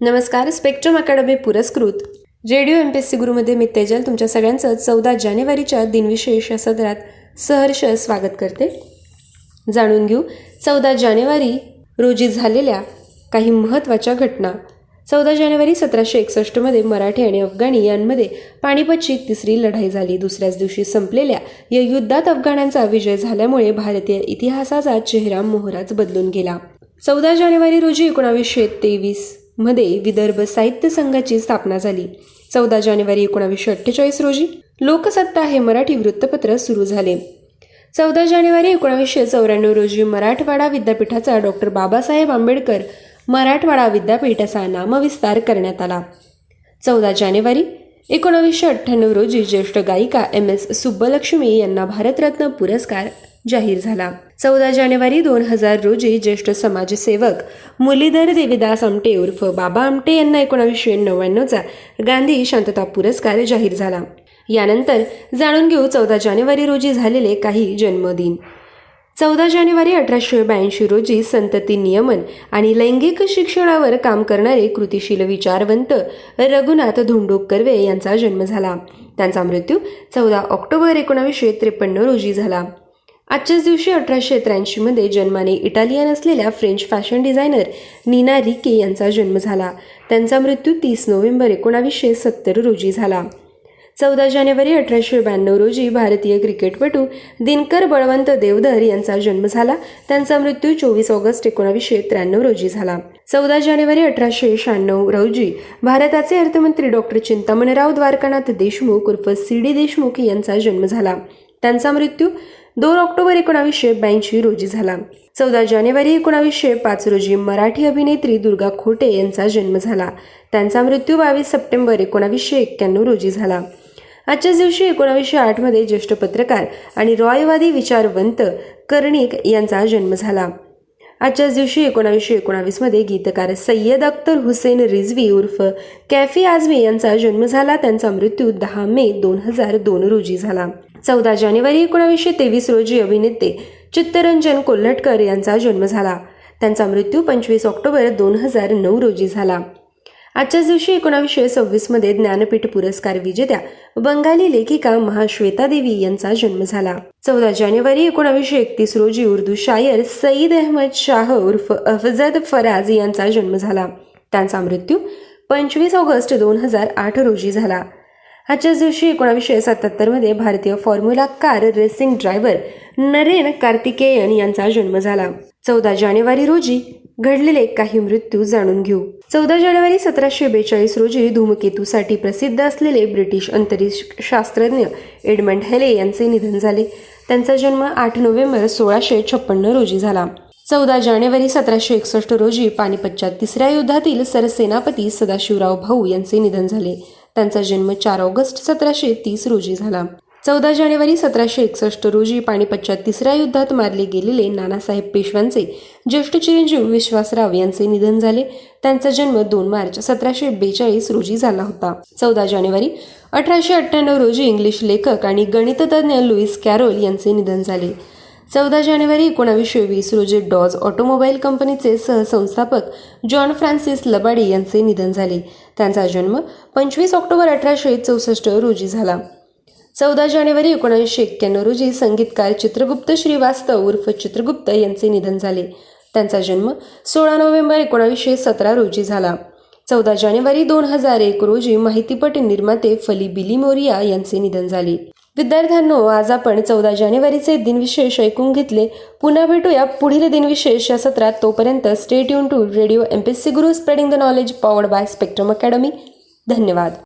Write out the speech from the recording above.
नमस्कार spectrum academy पुरस्कृत. Radio M P S C गुरुमध्ये मी तेजल तुमच्या सगळ्यांचं चौदा जानेवारीच्या दिनविशेष या सदरात सहर्ष स्वागत करते. जाणून घेऊ चौदा जानेवारी रोजी झालेल्या काही महत्त्वाच्या घटना. चौदा जानेवारी सतराशे एकसष्टमध्ये मराठी आणि अफगाणी यांमध्ये पानिपतची तिसरी लढाई झाली. दुसऱ्याच दिवशी संपलेल्या या युद्धात अफगाण्यांचा विजय झाल्यामुळे भारतीय इतिहासाचा चेहरा मोहराच बदलून गेला. चौदा जानेवारी रोजी एकोणावीसशे तेवीस मध्ये विदर्भ साहित्य संघाची स्थापना झाली. चौदा जानेवारी एकोणावीसशे अठ्ठेचाळीस रोजी लोकसत्ता हे मराठी वृत्तपत्र सुरू झाले. चौदा जानेवारी एकोणावीसशे चौऱ्याण्णव रोजी मराठवाडा विद्यापीठाचा डॉक्टर बाबासाहेब आंबेडकर मराठवाडा विद्यापीठाचा नामविस्तार करण्यात आला. चौदा जानेवारी एकोणावीसशे अठ्ठ्याण्णव रोजी ज्येष्ठ गायिका एम एस सुब्बलक्ष्मी यांना भारतरत्न पुरस्कार जाहीर झाला. चौदा जानेवारी दोन हजार रोजी ज्येष्ठ समाजसेवक मुरलीधर देवीदास आमटे उर्फ बाबा आमटे यांना एकोणावीसशे नव्याण्णवचा गांधी शांतता पुरस्कार जाहीर झाला. यानंतर जाणून घेऊ चौदा जानेवारी रोजी झालेले काही जन्मदिन. चौदा जानेवारी अठराशे ब्याऐंशी रोजी संतती नियमन आणि लैंगिक शिक्षणावर काम करणारे कृतिशील विचारवंत रघुनाथ धोंडोक कर्वे यांचा जन्म झाला. त्यांचा मृत्यू चौदा ऑक्टोबर एकोणावीसशे त्रेपन्न रोजी झाला. आजच्याच दिवशी अठराशे त्र्याऐंशीमध्ये जन्माने इटालियन असलेल्या French fashion designer Nina Ricci यांचा जन्म झाला. त्यांचा मृत्यू तीस नोव्हेंबर एकोणावीसशे सत्तर रोजी झाला. चौदा जानेवारी अठराशे ब्याण्णव रोजी भारतीय क्रिकेटपटू दिनकर बळवंत देवधर यांचा जन्म झाला. त्यांचा मृत्यू चोवीस ऑगस्ट एकोणावीसशे त्र्याण्णव रोजी झाला. चौदा जानेवारी अठराशे शहाण्णव रोजी भारताचे अर्थमंत्री डॉक्टर चिंतामणराव द्वारकानाथ देशमुख उर्फ सी डी देशमुख यांचा जन्म झाला. त्यांचा मृत्यू दोन ऑक्टोबर एकोणावीसशे ब्याऐंशी रोजी झाला. चौदा जानेवारी एकोणावीसशे पाच रोजी मराठी अभिनेत्री दुर्गा खोटे यांचा जन्म झाला. त्यांचा मृत्यू बावीस सप्टेंबर एकोणावीसशे एक्क्याण्णव रोजी झाला. आजच्याच दिवशी एकोणावीसशे आठमध्ये ज्येष्ठ पत्रकार आणि रॉयवादी विचारवंत कर्णिक यांचा जन्म झाला. आजच्याच दिवशी एकोणावीसशे एकोणावीसमध्ये गीतकार सय्यद अख्तर हुसेन रिझवी उर्फ कॅफी आझमी यांचा जन्म झाला. त्यांचा मृत्यू दहा मे दोन हजार दोन रोजी झाला. चौदा जानेवारी एकोणावीसशे तेवीस रोजी अभिनेते चित्तरंजन कोल्हटकर यांचा जन्म झाला. त्यांचा मृत्यू पंचवीस ऑक्टोबर दोन हजार नऊ रोजी झाला. आजच्याच दिवशी एकोणावीसशे सव्वीसमध्ये ज्ञानपीठ पुरस्कार विजेत्या बंगाली लेखिका महाश्वेता देवी यांचा जन्म झाला. चौदा जानेवारी एकोणावीसशे एकतीस रोजी उर्दू शायर सईद अहमद शाह उर्फ अफजद फराज यांचा जन्म झाला. त्यांचा मृत्यू पंचवीस ऑगस्ट दोन हजार आठ रोजी झाला. आजच्याच दिवशी एकोणावीसशे सत्याहत्तरमध्ये भारतीय formula car racing driver Narain Karthikeyan यांचा जन्म झाला. चौदा जानेवारी रोजी घडलेले काही मृत्यू जाणून घेऊ. चौदा जानेवारी सतराशे बेचाळीस रोजी धूमकेतूसाठी प्रसिद्ध असलेले ब्रिटिश अंतरिक्ष शास्त्रज्ञ एडमंड हेले यांचे निधन झाले. त्यांचा जन्म आठ नोव्हेंबर सोळाशे छप्पन्न रोजी झाला. चौदा जानेवारी सतराशे एकसष्ट रोजी पानिपतच्या तिसऱ्या युद्धातील सरसेनापती सदाशिवराव भाऊ यांचे निधन झाले. त्यांचा जन्म चार ऑगस्ट सतराशे तीस रोजी झाला. चौदा जानेवारी सतराशे एकसष्ट रोजी पाणीपतच्या तिसऱ्या युद्धात मारले गेलेले नानासाहेब पेशव्यांचे ज्येष्ठ चिरंजीव विश्वासराव यांचे निधन झाले. त्यांचा जन्म दोन मार्च सतराशे बेचाळीस रोजी झाला होता. चौदा जानेवारी अठराशे अठ्ठ्याण्णव रोजी इंग्लिश लेखक आणि गणिततज्ञ लुईस कॅरोल यांचे निधन झाले. चौदा जानेवारी एकोणावीसशे वीस रोजी डॉज ऑटोमोबाईल कंपनीचे सहसंस्थापक जॉन फ्रान्सिस लबाडी यांचे निधन झाले. त्यांचा जन्म पंचवीस ऑक्टोबर अठराशे चौसष्ट रोजी झाला. चौदा जानेवारी एकोणीसशे एक्क्याण्णव रोजी संगीतकार चित्रगुप्त श्रीवास्तव उर्फ चित्रगुप्त यांचे निधन झाले. त्यांचा जन्म सोळा नोव्हेंबर एकोणावीसशे सतरा रोजी झाला. चौदा जानेवारी दोन हजार एक रोजी माहितीपट निर्माते फली बिली मोरिया यांचे निधन झाले. विद्यार्थ्यांनो आज आपण चौदा जानेवारीचे दिनविशेष ऐकून घेतले. पुन्हा भेटूया पुढील दिनविशेष या सत्रात. तोपर्यंत stay युन to radio M P C Guru spreading the knowledge powered by spectrum academy धन्यवाद.